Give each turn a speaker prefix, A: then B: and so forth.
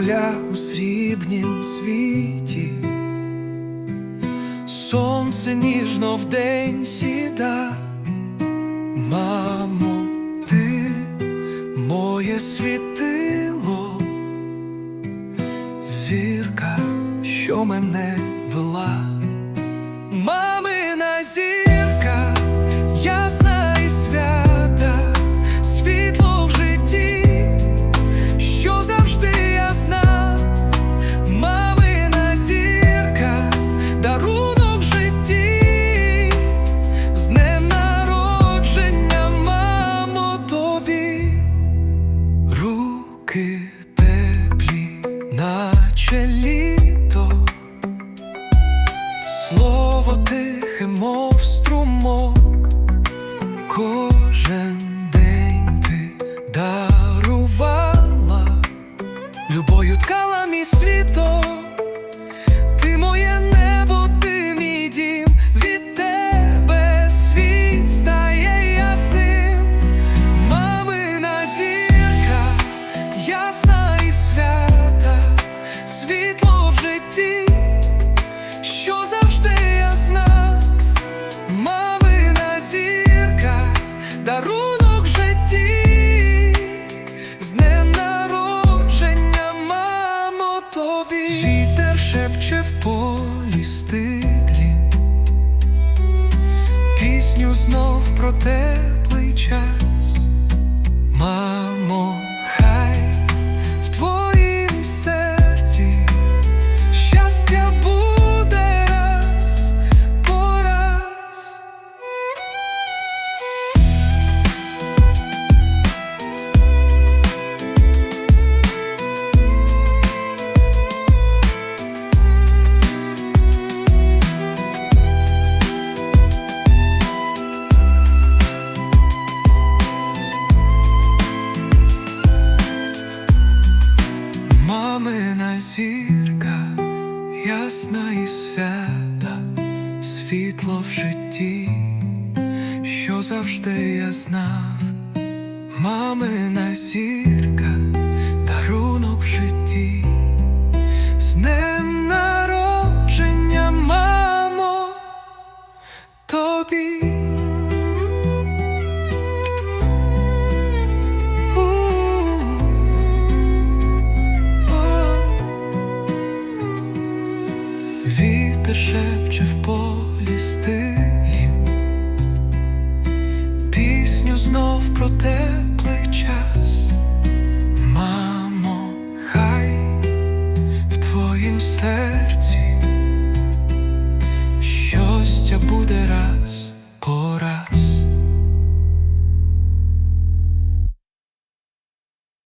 A: твоїм світі, сонце ніжно вдень сіда, мамо, ти моє світило, зірка, що мене мов струмок, кожен день ти дарувала, любою ткала мій світо, ти моє небо, ти мій дім, від тебе світ стає ясним, мамина зірка, ясна і свята, світло в житті дарунок житті, з днем народження, мамо, тобі. Вітер шепче в полі стиглі, пісню знов про теплий час, Мамина зірка, ясна і свята, світло в житті, що завжди я знав, мамина зірка, дарунок в житті, з днем народження, мамо, тобі. Вітер шепче в полі стилі, пісню знов про теплий час. Мамо, хай в твоїм серці